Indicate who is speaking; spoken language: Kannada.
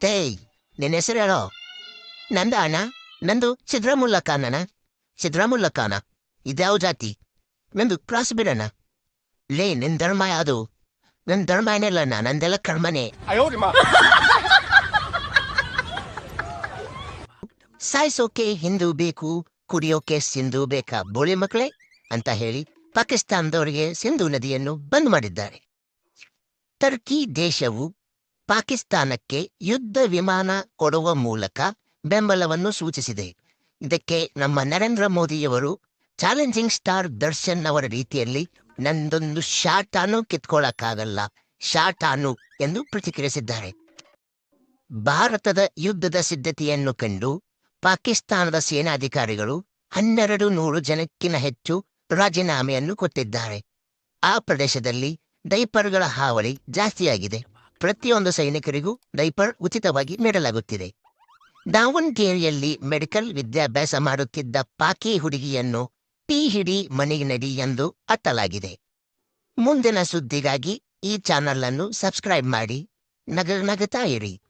Speaker 1: ತೇಯ್ ನಿನ್ನ ಹೆಸರೇನೋ? ನಂದ ಅಣ್ಣ, ನಂದು ಸಿದ್ದರಾಮುಲ್ಲ ಖಾನಣ್ಣ ಸಿದ್ದರಾಮುಲ್ಲ ಅಣ್ಣ ಇದ್ಯಾವ ಜಾತಿ? ನಂದು ಕ್ರಾಸ್ ಬಿಡಣ್ಣ ಲೇ, ನಿನ್ ಧರ್ಮ ಯಾವುದು ನನ್ನ ಧರ್ಮ ಏನಿಲ್ಲ ಅಣ್ಣ, ನಂದೆಲ್ಲ ಕರ್ಮನೆ. ಸಾಯಿಸೋಕೆ ಹಿಂದೂ ಬೇಕು, ಕುಡಿಯೋಕೆ ಸಿಂಧು ಬೇಕಾ ಬೋಳಿ ಮಕ್ಕಳೇ? ಅಂತ ಹೇಳಿ ಪಾಕಿಸ್ತಾನದವರಿಗೆ ಸಿಂಧು ನದಿಯನ್ನು ಬಂದ್ ಮಾಡಿದ್ದಾರೆ. ಟರ್ಕಿ ದೇಶವು ಪಾಕಿಸ್ತಾನಕ್ಕೆ ಯುದ್ಧ ವಿಮಾನ ಕೊಡುವ ಮೂಲಕ ಬೆಂಬಲವನ್ನು ಸೂಚಿಸಿದೆ. ಇದಕ್ಕೆ ನಮ್ಮ ನರೇಂದ್ರ ಮೋದಿಯವರು ಚಾಲೆಂಜಿಂಗ್ ಸ್ಟಾರ್ ದರ್ಶನ್ ಅವರ ರೀತಿಯಲ್ಲಿ ನಂದೊಂದು ಶಾಟಾನು ಕಿತ್ಕೊಳ್ಳಕ್ಕಾಗಲ್ಲ, ಶಾಟಾನು ಎಂದು ಪ್ರತಿಕ್ರಿಯಿಸಿದ್ದಾರೆ. ಭಾರತದ ಯುದ್ಧದ ಸಿದ್ಧತೆಯನ್ನು ಕಂಡು ಪಾಕಿಸ್ತಾನದ ಸೇನಾಧಿಕಾರಿಗಳು ಹನ್ನೆರಡು ನೂರು ಜನಕ್ಕಿಂತ ಹೆಚ್ಚು ರಾಜೀನಾಮೆಯನ್ನು ಕೊಟ್ಟಿದ್ದಾರೆ. ಆ ಪ್ರದೇಶದಲ್ಲಿ ಡೈಪರ್ಗಳ ಹಾವಳಿ ಜಾಸ್ತಿಯಾಗಿದೆ. ಪ್ರತಿಯೊಂದು ಸೈನಿಕರಿಗೂ ಡೈಪರ್ ಉಚಿತವಾಗಿ ನೀಡಲಾಗುತ್ತಿದೆ. ದಾವಣಗೆರೆಯಲ್ಲಿ ಮೆಡಿಕಲ್ ವಿದ್ಯಾಭ್ಯಾಸ ಮಾಡುತ್ತಿದ್ದ ಪಾಕಿ ಹುಡುಗಿಯನ್ನು ಟಿ ಹಿಡಿ ಮನೆಯಡಿ ಎಂದು ಅತ್ತಲಾಗಿದೆ. ಮುಂದಿನ ಸುದ್ದಿಗಾಗಿ ಈ ಚಾನೆಲ್ ಅನ್ನು ಸಬ್ಸ್ಕ್ರೈಬ್ ಮಾಡಿ ನಗ ನಗತಾ ಇರಿ.